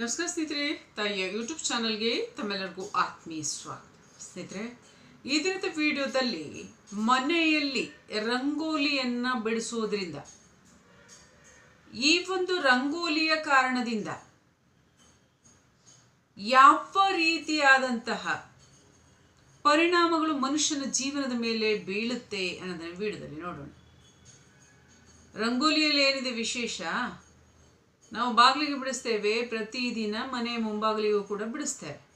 ನಮಸ್ಕಾರ ಸ್ನೇಹಿತರೆ, ತಾಯಿಯ ಯೂಟ್ಯೂಬ್ ಚಾನಲ್ಗೆ ತಮ್ಮೆಲ್ಲರಿಗೂ ಆತ್ಮೀಯ ಸ್ವಾಗತ. ಸ್ನೇಹಿತರೆ, ಈ ದಿನದ ವಿಡಿಯೋದಲ್ಲಿ ಮನೆಯಲ್ಲಿ ರಂಗೋಲಿಯನ್ನು ಬಿಡಿಸುವುದರಿಂದ, ಈ ಒಂದು ರಂಗೋಲಿಯ ಕಾರಣದಿಂದ ಯಾವ ರೀತಿಯಾದಂತಹ ಪರಿಣಾಮಗಳು ಮನುಷ್ಯನ ಜೀವನದ ಮೇಲೆ ಬೀಳುತ್ತೆ ಅನ್ನೋದನ್ನು ವಿಡಿಯೋದಲ್ಲಿ ನೋಡೋಣ. ರಂಗೋಲಿಯಲ್ಲಿ ಏನಿದೆ ವಿಶೇಷ? ನಾವು ಬಾಗಿಲಿಗೆ ಬಿಡಿಸ್ತೇವೆ, ಪ್ರತಿದಿನ ಮನೆ ಮುಂಬಾಗಿಲಿಗೂ ಕೂಡ ಬಿಡಿಸ್ತೇವೆ.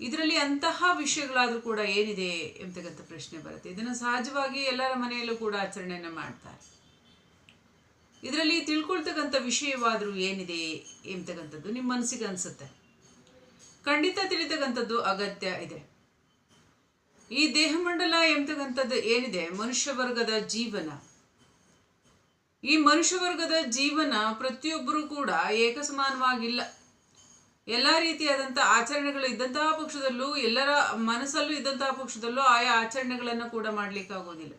ಇದರಲ್ಲಿ ಅಂತಹ ವಿಷಯಗಳಾದರೂ ಕೂಡ ಏನಿದೆ ಎಂತಕ್ಕಂಥ ಪ್ರಶ್ನೆ ಬರುತ್ತೆ. ಇದನ್ನು ಸಹಜವಾಗಿ ಎಲ್ಲರ ಮನೆಯಲ್ಲೂ ಕೂಡ ಆಚರಣೆಯನ್ನು ಮಾಡ್ತಾರೆ. ಇದರಲ್ಲಿ ತಿಳ್ಕೊಳ್ತಕ್ಕಂಥ ವಿಷಯವಾದರೂ ಏನಿದೆ ಎಂತಕ್ಕಂಥದ್ದು ನಿಮ್ಮ ಮನಸ್ಸಿಗೆ ಅನಿಸುತ್ತೆ. ಖಂಡಿತ ತಿಳಿತಕ್ಕಂಥದ್ದು ಅಗತ್ಯ ಇದೆ. ಈ ದೇಹಮಂಡಲ ಎಂತಕ್ಕಂಥದ್ದು ಏನಿದೆ? ಮನುಷ್ಯ ವರ್ಗದ ಜೀವನ. ಈ ಮನುಷ್ಯ ವರ್ಗದ ಜೀವನ ಪ್ರತಿಯೊಬ್ಬರೂ ಕೂಡ ಏಕಸಮಾನವಾಗಿಲ್ಲ. ಎಲ್ಲ ರೀತಿಯಾದಂಥ ಆಚರಣೆಗಳು ಇದ್ದಂತಹ ಪಕ್ಷದಲ್ಲೂ, ಎಲ್ಲರ ಮನಸ್ಸಲ್ಲೂ ಇದ್ದಂತಹ ಪಕ್ಷದಲ್ಲೂ ಆಯಾ ಆಚರಣೆಗಳನ್ನು ಕೂಡ ಮಾಡಲಿಕ್ಕಾಗೋದಿಲ್ಲ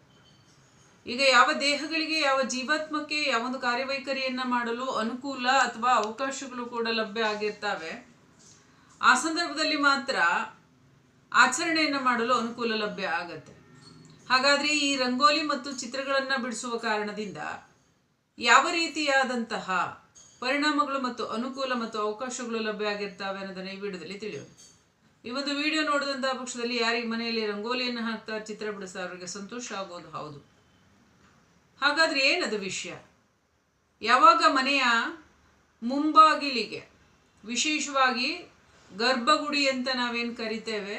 ಈಗ ಯಾವ ದೇಹಗಳಿಗೆ, ಯಾವ ಜೀವಾತ್ಮಕ್ಕೆ, ಯಾವೊಂದು ಕಾರ್ಯವೈಖರಿಯನ್ನು ಮಾಡಲು ಅನುಕೂಲ ಅಥವಾ ಅವಕಾಶಗಳು ಕೂಡ ಲಭ್ಯ ಆಗಿರ್ತವೆ. ಆ ಸಂದರ್ಭದಲ್ಲಿ ಮಾತ್ರ ಆಚರಣೆಯನ್ನು ಮಾಡಲು ಅನುಕೂಲ ಲಭ್ಯ ಆಗತ್ತೆ. ಹಾಗಾದರೆ ಈ ರಂಗೋಲಿ ಮತ್ತು ಚಿತ್ರಗಳನ್ನು ಬಿಡಿಸುವ ಕಾರಣದಿಂದ ಯಾವ ರೀತಿಯಾದಂತಹ ಪರಿಣಾಮಗಳು ಮತ್ತು ಅನುಕೂಲ ಮತ್ತು ಅವಕಾಶಗಳು ಲಭ್ಯ ಆಗಿರ್ತಾವೆ ಅನ್ನೋದನ್ನು ಈ ವಿಡಿಯೋದಲ್ಲಿ ತಿಳಿಯೋಣ. ಈ ಒಂದು ವಿಡಿಯೋ ನೋಡಿದಂತಹ ಪಕ್ಷದಲ್ಲಿ ಯಾರಿಗೆ ಮನೆಯಲ್ಲಿ ರಂಗೋಲಿಯನ್ನು ಹಾಕ್ತಾ ಚಿತ್ರ ಬಿಡಿಸ್ತಾ ಅವರಿಗೆ ಸಂತೋಷ ಆಗೋದು ಹೌದು. ಹಾಗಾದ್ರೆ ಏನದು ವಿಷಯ? ಯಾವಾಗ ಮನೆಯ ಮುಂಬಾಗಿಲಿಗೆ, ವಿಶೇಷವಾಗಿ ಗರ್ಭಗುಡಿ ಅಂತ ನಾವೇನು ಕರಿತೇವೆ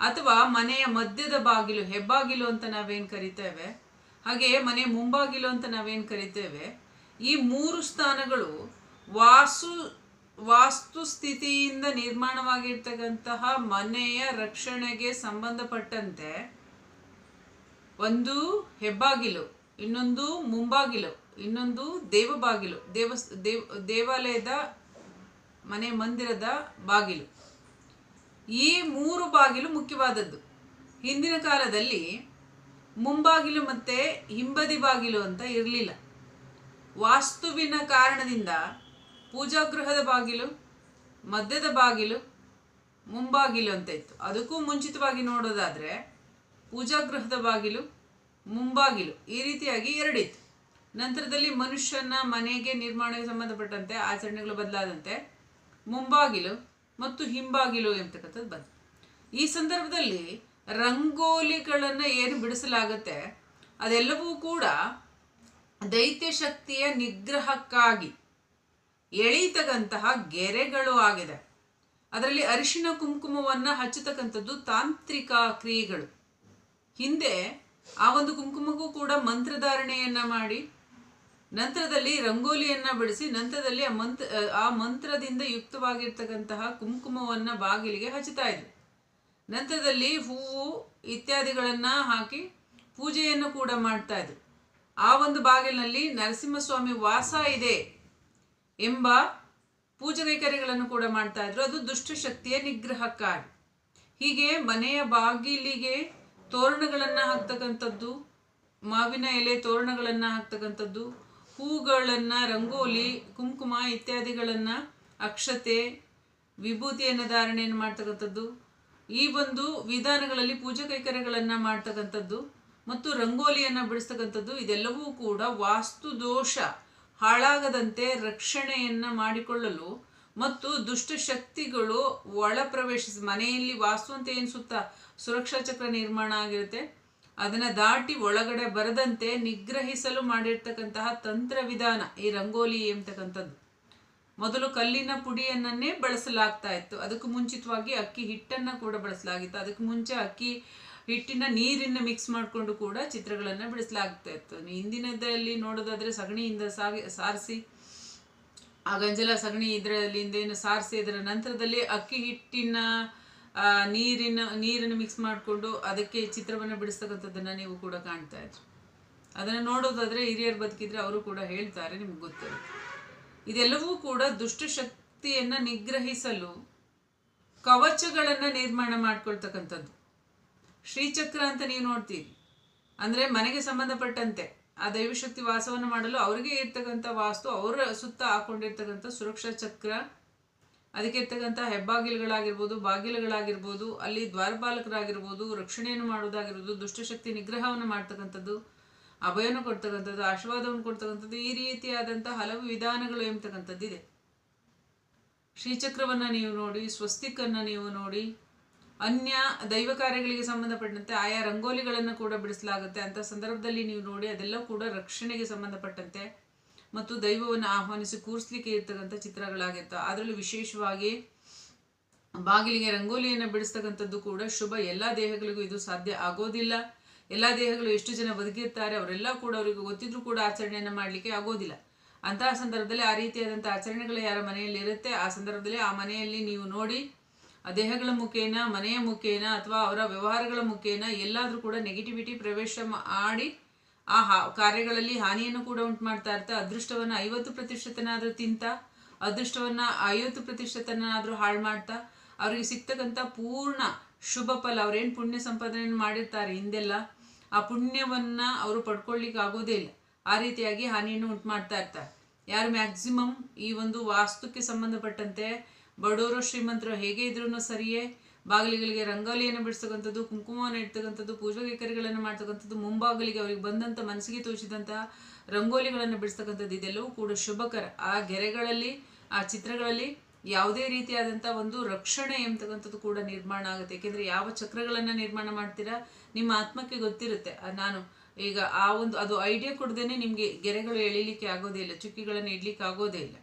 ಅಥವಾ ಮನೆಯ ಮಧ್ಯದ ಬಾಗಿಲು, ಹೆಬ್ಬಾಗಿಲು ಅಂತ ನಾವೇನು ಕರಿತೇವೆ? ಹಾಗೆ ಮನೆ ಮುಂಬಾಗಿಲು ಅಂತ ನಾವೇನು ಕರಿತೇವೆ, ಈ ಮೂರು ಸ್ಥಾನಗಳು ವಾಸು, ವಾಸ್ತು ಸ್ಥಿತಿಯಿಂದ ನಿರ್ಮಾಣವಾಗಿರ್ತಕ್ಕಂತಹ ಮನೆಯ ರಕ್ಷಣೆಗೆ ಸಂಬಂಧಪಟ್ಟಂತೆ ಒಂದು ಹೆಬ್ಬಾಗಿಲು, ಇನ್ನೊಂದು ಮುಂಬಾಗಿಲು, ಇನ್ನೊಂದು ದೇವಬಾಗಿಲು, ದೇವ ದೇವ, ದೇವಾಲಯದ ಮನೆ ಮಂದಿರದ ಬಾಗಿಲು. ಈ ಮೂರು ಬಾಗಿಲು ಮುಖ್ಯವಾದದ್ದು. ಹಿಂದಿನ ಕಾಲದಲ್ಲಿ ಮುಂಬಾಗಿಲು ಮತ್ತು ಹಿಂಬದಿ ಬಾಗಿಲು ಅಂತ ಇರಲಿಲ್ಲ. ವಾಸ್ತುವಿನ ಕಾರಣದಿಂದ ಪೂಜಾಗೃಹದ ಬಾಗಿಲು ಮಧ್ಯದ ಬಾಗಿಲು, ಮುಂಬಾಗಿಲು ಅಂತ ಇತ್ತು. ಅದಕ್ಕೂ ಮುಂಚಿತವಾಗಿ ನೋಡೋದಾದರೆ ಪೂಜಾಗೃಹದ ಬಾಗಿಲು, ಮುಂಬಾಗಿಲು ಈ ರೀತಿಯಾಗಿ ಎರಡಿತ್ತು. ನಂತರದಲ್ಲಿ ಮನುಷ್ಯನ ಮನೆಗೆ ನಿರ್ಮಾಣಕ್ಕೆ ಸಂಬಂಧಪಟ್ಟಂತೆ ಆಚರಣೆಗಳು ಬದಲಾದಂತೆ ಮುಂಬಾಗಿಲು ಮತ್ತು ಹಿಂಬಾಗಿಲು ಎಂಬತಕ್ಕಂಥದ್ದು ಬಂತು. ಈ ಸಂದರ್ಭದಲ್ಲಿ ರಂಗೋಲಿಗಳನ್ನು ಏನು ಬಿಡಿಸಲಾಗುತ್ತೆ? ಅದೆಲ್ಲವೂ ಕೂಡ ದೈತ್ಯ ಶಕ್ತಿಯ ನಿಗ್ರಹಕ್ಕಾಗಿ ಎಳೀತಕ್ಕಂತಹ ಗೆರೆಗಳು ಆಗಿದೆ. ಅದರಲ್ಲಿ ಅರಿಶಿನ ಕುಂಕುಮವನ್ನು ಹಚ್ಚತಕ್ಕಂಥದ್ದು ತಾಂತ್ರಿಕ ಕ್ರಿಯೆಗಳು. ಹಿಂದೆ ಆ ಒಂದು ಕುಂಕುಮಕ್ಕೂ ಕೂಡ ಮಂತ್ರಧಾರಣೆಯನ್ನು ಮಾಡಿ, ನಂತರದಲ್ಲಿ ರಂಗೋಲಿಯನ್ನು ಬಿಡಿಸಿ, ನಂತರದಲ್ಲಿ ಆ ಮಂತ್ರ, ಆ ಮಂತ್ರದಿಂದ ಯುಕ್ತವಾಗಿರ್ತಕ್ಕಂತಹ ಕುಂಕುಮವನ್ನು ಬಾಗಿಲಿಗೆ ಹಚ್ಚುತ್ತಾ ಇದ್ರು. ನಂತರದಲ್ಲಿ ಹೂವು ಇತ್ಯಾದಿಗಳನ್ನು ಹಾಕಿ ಪೂಜೆಯನ್ನು ಕೂಡ ಮಾಡ್ತಾ ಇದ್ರು. ಆ ಒಂದು ಬಾಗಿಲಿನಲ್ಲಿ ನರಸಿಂಹಸ್ವಾಮಿ ವಾಸ ಇದೆ ಎಂಬ ಪೂಜೆ ಕೈಕರ್ಯಗಳನ್ನು ಕೂಡ ಮಾಡ್ತಾ ಇದ್ರು. ಅದು ದುಷ್ಟಶಕ್ತಿಯ ನಿಗ್ರಹಕ್ಕಾಗಿ. ಹೀಗೆ ಮನೆಯ ಬಾಗಿಲಿಗೆ ತೋರಣಗಳನ್ನು ಹಾಕ್ತಕ್ಕಂಥದ್ದು, ಮಾವಿನ ಎಲೆ ತೋರಣಗಳನ್ನು ಹಾಕ್ತಕ್ಕಂಥದ್ದು, ಹೂಗಳನ್ನು, ರಂಗೋಲಿ, ಕುಂಕುಮ ಇತ್ಯಾದಿಗಳನ್ನು ಅಕ್ಷತೆ, ವಿಭೂತಿಯನ್ನು ಧಾರಣೆಯನ್ನು ಮಾಡ್ತಕ್ಕಂಥದ್ದು. ಈ ಒಂದು ವಿಧಾನಗಳಲ್ಲಿ ಪೂಜಾ ಕೈಕರ್ಯಗಳನ್ನು ಮಾಡ್ತಕ್ಕಂಥದ್ದು ಮತ್ತು ರಂಗೋಲಿಯನ್ನು ಬಿಡಿಸ್ತಕ್ಕಂಥದ್ದು ಇದೆಲ್ಲವೂ ಕೂಡ ವಾಸ್ತು ದೋಷ ಹಾಳಾಗದಂತೆ ರಕ್ಷಣೆಯನ್ನು ಮಾಡಿಕೊಳ್ಳಲು ಮತ್ತು ದುಷ್ಟಶಕ್ತಿಗಳು ಒಳ ಪ್ರವೇಶಿಸಿ ಮನೆಯಲ್ಲಿ ವಾಸ್ತು ಅಂತ ಏನು ಸುತ್ತ ಸುರಕ್ಷಾ ಚಕ್ರ ನಿರ್ಮಾಣ ಆಗಿರುತ್ತೆ, ಅದನ್ನು ದಾಟಿ ಒಳಗಡೆ ಬರದಂತೆ ನಿಗ್ರಹಿಸಲು ಮಾಡಿರ್ತಕ್ಕಂತಹ ತಂತ್ರ ವಿಧಾನ ಈ ರಂಗೋಲಿ ಎಂಬತಕ್ಕಂಥದ್ದು. ಮೊದಲು ಕಲ್ಲಿನ ಪುಡಿಯನ್ನೇ ಬಳಸಲಾಗ್ತಾ ಇತ್ತು. ಅದಕ್ಕೂ ಮುಂಚಿತವಾಗಿ ಅಕ್ಕಿ ಹಿಟ್ಟನ್ನು ಕೂಡ ಬಳಸಲಾಗಿತ್ತು. ಅದಕ್ಕೆ ಮುಂಚೆ ಅಕ್ಕಿ ಹಿಟ್ಟಿನ ನೀರಿನ ಮಿಕ್ಸ್ ಮಾಡಿಕೊಂಡು ಕೂಡ ಚಿತ್ರಗಳನ್ನು ಬಿಡಿಸಲಾಗ್ತಾ ಇತ್ತು. ಹಿಂದಿನದರಲ್ಲಿ ನೋಡೋದಾದರೆ ಸಗಣಿಯಿಂದ ಸಾಗಿ, ಸಾರಿಸಿ, ಆ ಗಂಜಲ ಸಗಣಿ ಇದರಲ್ಲಿ ಏನು ಸಾರಿಸಿ ಇದರ ನಂತರದಲ್ಲಿ ಅಕ್ಕಿ ಹಿಟ್ಟಿನ ನೀರಿನ ನೀರನ್ನು ಮಿಕ್ಸ್ ಮಾಡಿಕೊಂಡು ಅದಕ್ಕೆ ಚಿತ್ರವನ್ನು ಬಿಡಿಸ್ತಕ್ಕಂಥದ್ದನ್ನು ನೀವು ಕೂಡ ಕಾಣ್ತಾ ಇದ್ರು. ಅದನ್ನು ನೋಡೋದಾದರೆ ಹಿರಿಯರು ಬದುಕಿದ್ರೆ ಅವರು ಕೂಡ ಹೇಳ್ತಾರೆ, ನಿಮ್ಗೆ ಗೊತ್ತಿರುತ್ತೆ. ಇದೆಲ್ಲವೂ ಕೂಡ ದುಷ್ಟಶಕ್ತಿಯನ್ನು ನಿಗ್ರಹಿಸಲು ಕವಚಗಳನ್ನು ನಿರ್ಮಾಣ ಮಾಡ್ಕೊಳ್ತಕ್ಕಂಥದ್ದು. ಶ್ರೀಚಕ್ರ ಅಂತ ನೀವು ನೋಡ್ತೀರಿ. ಅಂದರೆ ಮನೆಗೆ ಸಂಬಂಧಪಟ್ಟಂತೆ ಆ ದೈವಶಕ್ತಿ ವಾಸವನ್ನು ಮಾಡಲು ಅವರಿಗೆ ಇರ್ತಕ್ಕಂಥ ವಾಸ್ತು, ಅವರ ಸುತ್ತ ಹಾಕೊಂಡಿರ್ತಕ್ಕಂಥ ಸುರಕ್ಷಾ ಚಕ್ರ, ಅದಕ್ಕೆ ಇರ್ತಕ್ಕಂಥ ಹೆಬ್ಬಾಗಿಲುಗಳಾಗಿರ್ಬೋದು, ಬಾಗಿಲುಗಳಾಗಿರ್ಬೋದು, ಅಲ್ಲಿ ದ್ವಾರಪಾಲಕರಾಗಿರ್ಬೋದು, ರಕ್ಷಣೆಯನ್ನು ಮಾಡೋದಾಗಿರ್ಬೋದು ದುಷ್ಟಶಕ್ತಿ ನಿಗ್ರಹವನ್ನು ಮಾಡ್ತಕ್ಕಂಥದ್ದು. ಅಭಯವನ್ನು ಕೊಡ್ತಕ್ಕಂಥದ್ದು, ಆಶೀರ್ವಾದವನ್ನು ಕೊಡ್ತಕ್ಕಂಥದ್ದು, ಈ ರೀತಿಯಾದಂಥ ಹಲವು ವಿಧಾನಗಳು ಎಂಬತಕ್ಕಂಥದ್ದಿದೆ ಶ್ರೀಚಕ್ರವನ್ನು ನೀವು ನೋಡಿ, ಸ್ವಸ್ತಿಕನ್ನು ನೀವು ನೋಡಿ, ಅನ್ಯ ದೈವ ಕಾರ್ಯಗಳಿಗೆ ಸಂಬಂಧಪಟ್ಟಂತೆ ಆಯಾ ರಂಗೋಲಿಗಳನ್ನು ಕೂಡ ಬಿಡಿಸಲಾಗುತ್ತೆ. ಅಂತ ಸಂದರ್ಭದಲ್ಲಿ ನೀವು ನೋಡಿ, ಅದೆಲ್ಲ ಕೂಡ ರಕ್ಷಣೆಗೆ ಸಂಬಂಧಪಟ್ಟಂತೆ ಮತ್ತು ದೈವವನ್ನು ಆಹ್ವಾನಿಸಿ ಕೂರಿಸ್ಲಿಕ್ಕೆ ಇರ್ತಕ್ಕಂಥ ಚಿತ್ರಗಳಾಗಿರ್ತವೆ. ಅದರಲ್ಲಿ ವಿಶೇಷವಾಗಿ ಬಾಗಿಲಿಗೆ ರಂಗೋಲಿಯನ್ನು ಬಿಡಿಸ್ತಕ್ಕಂಥದ್ದು ಕೂಡ ಶುಭ. ಎಲ್ಲ ದೇಹಗಳಿಗೂ ಇದು ಸಾಧ್ಯ ಆಗೋದಿಲ್ಲ. ಎಲ್ಲ ದೇಹಗಳು ಎಷ್ಟು ಜನ ಬದುಕಿರ್ತಾರೆ ಅವರೆಲ್ಲ ಕೂಡ ಅವರಿಗೆ ಗೊತ್ತಿದ್ರು ಕೂಡ ಆಚರಣೆಯನ್ನು ಮಾಡಲಿಕ್ಕೆ ಆಗೋದಿಲ್ಲ. ಅಂತಹ ಸಂದರ್ಭದಲ್ಲಿ ಆ ರೀತಿಯಾದಂಥ ಆಚರಣೆಗಳು ಯಾರ ಮನೆಯಲ್ಲಿ ಇರುತ್ತೆ? ಆ ಸಂದರ್ಭದಲ್ಲಿ ಆ ಮನೆಯಲ್ಲಿ ನೀವು ನೋಡಿ ಆ ದೇಹಗಳ ಮುಖೇನ, ಮನೆಯ ಮುಖೇನ ಅಥವಾ ಅವರ ವ್ಯವಹಾರಗಳ ಮುಖೇನ ಎಲ್ಲಾದರೂ ಕೂಡ ನೆಗೆಟಿವಿಟಿ ಪ್ರವೇಶ ಮಾಡಿ ಆ ಹಾ, ಕಾರ್ಯಗಳಲ್ಲಿ ಹಾನಿಯನ್ನು ಕೂಡ ಉಂಟು ಮಾಡ್ತಾ ಇರ್ತಾ ಅದೃಷ್ಟವನ್ನು ಐವತ್ತು ಪ್ರತಿಶತನಾದರೂ ತಿಂತ, ಅದೃಷ್ಟವನ್ನು ಐವತ್ತು ಪ್ರತಿಶತನಾದರೂ ಹಾಳು ಮಾಡ್ತಾ, ಅವರಿಗೆ ಸಿಗ್ತಕ್ಕಂಥ ಪೂರ್ಣ ಶುಭ ಫಲ, ಅವ್ರೇನು ಪುಣ್ಯ ಸಂಪಾದನೆಯನ್ನು ಮಾಡಿರ್ತಾರೆ ಹಿಂದೆಲ್ಲ ಆ ಪುಣ್ಯವನ್ನು ಅವರು ಪಡ್ಕೊಳ್ಳಿಕ್ಕೆ ಆಗೋದೇ ಇಲ್ಲ. ಆ ರೀತಿಯಾಗಿ ಹಾನಿಯನ್ನು ಉಂಟು ಮಾಡ್ತಾ ಇರ್ತಾರೆ. ಯಾರು ಮ್ಯಾಕ್ಸಿಮಮ್ ಈ ಒಂದು ವಾಸ್ತುಕ್ಕೆ ಸಂಬಂಧಪಟ್ಟಂತೆ ಬಡವರು ಶ್ರೀಮಂತರು ಹೇಗೆ ಇದ್ರೂ ಸರಿಯೇ, ಬಾಗಿಲಿಗಳಿಗೆ ರಂಗೋಲಿಯನ್ನು ಬಿಡಿಸ್ತಕ್ಕಂಥದ್ದು, ಕುಂಕುಮವನ್ನು ಇಡ್ತಕ್ಕಂಥದ್ದು ಪೂಜಾ ಕೈಕರ್ಯಗಳನ್ನು ಮಾಡ್ತಕ್ಕಂಥದ್ದು, ಮುಂಬಾಗಿಲಿಗೆ ಅವರಿಗೆ ಬಂದಂಥ ಮನಸ್ಸಿಗೆ ತೋಚಿದಂತಹ ರಂಗೋಲಿಗಳನ್ನು ಬಿಡಿಸ್ತಕ್ಕಂಥದ್ದು ಇದೆಲ್ಲವೂ ಕೂಡ ಶುಭಕರ. ಆ ಗೆರೆಗಳಲ್ಲಿ, ಆ ಚಿತ್ರಗಳಲ್ಲಿ ಯಾವುದೇ ರೀತಿಯಾದಂಥ ಒಂದು ರಕ್ಷಣೆ ಎಂಬತಕ್ಕಂಥದ್ದು ಕೂಡ ನಿರ್ಮಾಣ ಆಗುತ್ತೆ. ಏಕೆಂದರೆ ಯಾವ ಚಕ್ರಗಳನ್ನು ನಿರ್ಮಾಣ ಮಾಡ್ತೀರಾ, ನಿಮ್ಮ ಆತ್ಮಕ್ಕೆ ಗೊತ್ತಿರುತ್ತೆ. ನಾನು ಈಗ ಆ ಒಂದು, ಅದು ಐಡಿಯಾ ಕೊಡ್ದೇನೆ ನಿಮಗೆ ಗೆರೆಗಳು ಎಳಿಲಿಕ್ಕೆ ಆಗೋದೇ ಇಲ್ಲ, ಚುಕ್ಕಿಗಳನ್ನು ಇಡ್ಲಿಕ್ಕೆ ಆಗೋದೇ ಇಲ್ಲ.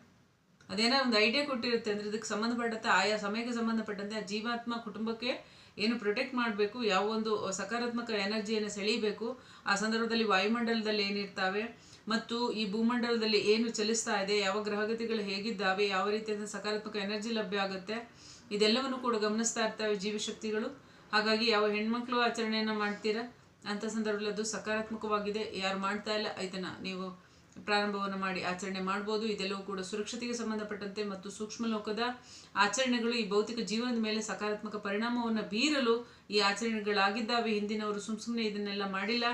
ಅದೇನೋ ಒಂದು ಐಡಿಯಾ ಕೊಟ್ಟಿರುತ್ತೆ ಅಂದರೆ ಇದಕ್ಕೆ ಸಂಬಂಧಪಟ್ಟಂತೆ ಆಯಾ, ಸಮಯಕ್ಕೆ ಸಂಬಂಧಪಟ್ಟಂತೆ ಆ ಜೀವಾತ್ಮ ಕುಟುಂಬಕ್ಕೆ ಏನು ಪ್ರೊಟೆಕ್ಟ್ ಮಾಡಬೇಕು, ಯಾವ ಒಂದು ಸಕಾರಾತ್ಮಕ ಎನರ್ಜಿಯನ್ನು ಸೆಳೀಬೇಕು, ಆ ಸಂದರ್ಭದಲ್ಲಿ ವಾಯುಮಂಡಲದಲ್ಲಿ ಏನಿರ್ತಾವೆ ಮತ್ತು ಈ ಭೂಮಂಡಲದಲ್ಲಿ ಏನು ಚಲಿಸ್ತಾ ಇದೆ, ಯಾವ ಗ್ರಹಗತಿಗಳು ಹೇಗಿದ್ದಾವೆ, ಯಾವ ರೀತಿಯಾದ ಸಕಾರಾತ್ಮಕ ಎನರ್ಜಿ ಲಭ್ಯ ಆಗುತ್ತೆ, ಇದೆಲ್ಲವನ್ನು ಕೂಡ ಗಮನಿಸ್ತಾ ಇರ್ತವೆ ಜೀವಶಕ್ತಿಗಳು. ಹಾಗಾಗಿ ಯಾವ ಹೆಣ್ಮಕ್ಳು ಆಚರಣೆಯನ್ನು ಮಾಡ್ತೀರಾ? ಅಂಥ ಸಂದರ್ಭದಲ್ಲಿ ಅದು ಸಕಾರಾತ್ಮಕವಾಗಿದೆ. ಯಾರು ಮಾಡ್ತಾ ಇಲ್ಲ, ಇದನ್ನು ನೀವು ಪ್ರಾರಂಭವನ್ನು ಮಾಡಿ ಆಚರಣೆ ಮಾಡ್ಬೋದು. ಇದೆಲ್ಲವೂ ಕೂಡ ಸುರಕ್ಷತೆಗೆ ಸಂಬಂಧಪಟ್ಟಂತೆ ಮತ್ತು ಸೂಕ್ಷ್ಮ ಲೋಕದ ಆಚರಣೆಗಳು ಈ ಭೌತಿಕ ಜೀವನದ ಮೇಲೆ ಸಕಾರಾತ್ಮಕ ಪರಿಣಾಮವನ್ನು ಬೀರಲು ಈ ಆಚರಣೆಗಳಾಗಿದ್ದಾವೆ. ಹಿಂದಿನವರು ಸುಮ್ ಸುಮ್ಮನೆ ಇದನ್ನೆಲ್ಲ ಮಾಡಿಲ್ಲ.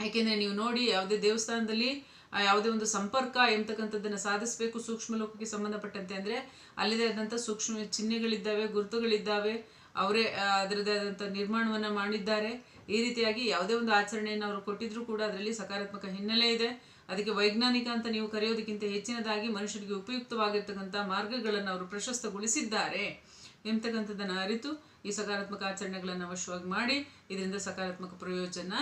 ಯಾಕೆಂದರೆ ನೀವು ನೋಡಿ ಯಾವುದೇ ದೇವಸ್ಥಾನದಲ್ಲಿ ಯಾವುದೇ ಒಂದು ಸಂಪರ್ಕ ಎಂಬತಕ್ಕಂಥದ್ದನ್ನು ಸಾಧಿಸಬೇಕು ಸೂಕ್ಷ್ಮ ಲೋಕಕ್ಕೆ ಸಂಬಂಧಪಟ್ಟಂತೆ ಅಂದರೆ, ಅಲ್ಲದೇ ಆದಂಥ ಸೂಕ್ಷ್ಮ ಚಿಹ್ನೆಗಳಿದ್ದಾವೆ, ಗುರುತುಗಳಿದ್ದಾವೆ, ಅವರೇ ಅದರದೇ ಆದಂಥ ನಿರ್ಮಾಣವನ್ನು ಮಾಡಿದ್ದಾರೆ. ಈ ರೀತಿಯಾಗಿ ಯಾವುದೇ ಒಂದು ಆಚರಣೆಯನ್ನು ಅವರು ಕೊಟ್ಟಿದ್ರೂ ಕೂಡ ಅದರಲ್ಲಿ ಸಕಾರಾತ್ಮಕ ಹಿನ್ನೆಲೆ ಇದೆ. ಅದಕ್ಕೆ ವೈಜ್ಞಾನಿಕ ಅಂತ ನೀವು ಕರೆಯೋದಕ್ಕಿಂತ ಹೆಚ್ಚಿನದಾಗಿ ಮನುಷ್ಯರಿಗೆ ಉಪಯುಕ್ತವಾಗಿರ್ತಕ್ಕಂಥ ಮಾರ್ಗಗಳನ್ನು ಅವರು ಪ್ರಶಸ್ತಗೊಳಿಸಿದ್ದಾರೆ ಎಂಬತಕ್ಕಂಥದ್ದನ್ನು ಅರಿತು ಈ ಸಕಾರಾತ್ಮಕ ಆಚರಣೆಗಳನ್ನು ಅವಶ್ಯವಾಗಿ ಮಾಡಿ, ಇದರಿಂದ ಸಕಾರಾತ್ಮಕ ಪ್ರಯೋಜನ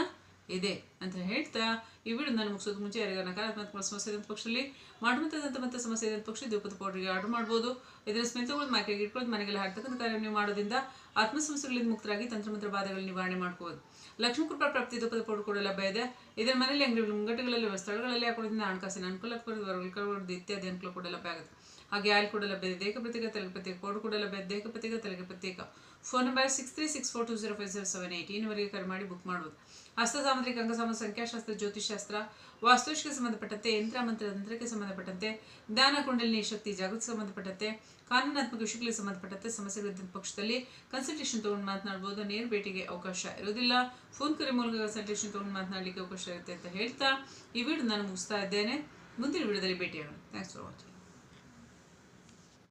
ಇದೆ. ಅಂತ ಹೇಳ್ತಾ, ಈ ವಿಡಿಯೋ ನಾನು ಮುಗಿಸೋದು ಮುಂಚೆ ಯಾರಿಗಾರ ನಕಾರಾತ್ಮಕ ಸಮಸ್ಯೆ ಇದ್ದ ಪಕ್ಷದಲ್ಲಿ ಮಾಡುವಂಥದ್ದಂಥ ಮತ್ತೆ ಸಮಸ್ಯೆ ಇದ್ದ ಪಕ್ಷ ದೀಪದ ಪೌಡ್ರಿಗೆ ಆರ್ಡರ್ ಮಾಡ್ಬೋದು. ಇದರ ಸ್ಮೆಲ್ ತಗೊಳ್ಳೋದು ಇಟ್ಕೊಂಡು ಮನೆಗೆಲ್ಲ ಹಾಕ್ತಕ್ಕಂಥ ಕಾರ್ಯ ನೀವು ಮಾಡೋದ್ರಿಂದ ಆತ್ಮ ಸಮಸ್ಯೆಗಳಿಂದ ಮುಕ್ತರಾಗಿ ತಂತ್ರಮಂತ್ರ ಬಾಧಗಳ ನಿವಾರಣೆ ಮಾಡ್ಕೋಬೋದು ಲಕ್ಷ್ಮೀ ಕೃಪಾ ಪ್ರಾಪ್ತಿ ದೀಪದ ಪೌಡರ್ ಕೂಡ ಲಭ್ಯ ಇದೆ. ಇದರ ಮನೆಯಲ್ಲಿ ಅಂಗಡಿಗಳು, ಮುಂಗಟ್ಟುಗಳಲ್ಲಿ ಸ್ಥಳಗಳಲ್ಲಿ ಹಾಕೋದ್ರಿಂದ ಹಣಕಾಸಿನ ಅನುಕೂಲ ವರ್ಗಗಳು ಇತ್ಯಾದಿ ಅನುಕೂಲ ಕೂಡ ಲಭ್ಯ ಆಗುತ್ತೆ. ಹಾಗೆ ಆಯಿಲ್ ಕೂಡ ಲಭ್ಯ ಇದೆ. ದೇಹ ಪ್ರತ್ಯೇಕ, ತಲೆಗೆ ಪ್ರತ್ಯೇಕ ಕೋಡ್ ಕೂಡ ಲಭ್ಯ ಇದೆ. ದೇಹ ಪ್ರತ್ಯೇಕ, ತಲೆಗೆ ಪ್ರತ್ಯೇಕ. Phone number six three six four two zero five zero seven eight ವರೆಗೆ ಕರೆ ಮಾಡಿ ಬುಕ್ ಮಾಡ್ಬೋದು. ಹಸ್ತ ಸಾಮುದ್ರಿಕ ಅಂಗಸಾಮ ಸಂಖ್ಯಾಶಾಸ್ತ್ರ ಜ್ಯೋತಿಷಾಸ್ತ್ರ ವಾಸ್ತುಶಿಗೆ ಸಂಬಂಧಪಟ್ಟಂತೆ ಯಂತ್ರ ಮಂತ್ರ ತಂತ್ರಕ್ಕೆ ಸಂಬಂಧಪಟ್ಟಂತೆ, ಜ್ಞಾನ ಕುಂಡಲಿನಿ ಶಕ್ತಿ, ಜಾಗೃತಿ ಸಂಬಂಧಪಟ್ಟಂತೆ, ಕಾನೂನಾತ್ಮಕ ವಿಷಯಗಳಿಗೆ ಸಂಬಂಧಪಟ್ಟಂತೆ ಸಮಸ್ಯೆಗಳಿದ್ದ ಪಕ್ಷದಲ್ಲಿ ಕನ್ಸಲ್ಟೇಷನ್ ತಗೊಂಡು ಮಾತನಾಡ್ಬೋದು. ನೇರ ಭೇಟಿಗೆ ಅವಕಾಶ ಇರೋದಿಲ್ಲ ಫೋನ್ ಕರೆ ಮೂಲಕ ಕನ್ಸಲ್ಟೇಷನ್ ತಗೊಂಡು ಮಾತನಾಡಲಿಕ್ಕೆ ಅವಕಾಶ ಇರುತ್ತೆ ಅಂತ ಹೇಳ್ತಾ ಈ ವಿಡಿಯೋ ನಾನು ಮುಗಿಸ್ತಾ ಇದ್ದೇನೆ. ಮುಂದಿನ ವಿಡಿಯೋದಲ್ಲಿ ಭೇಟಿಯಾಗೋಣ. Thanks for watching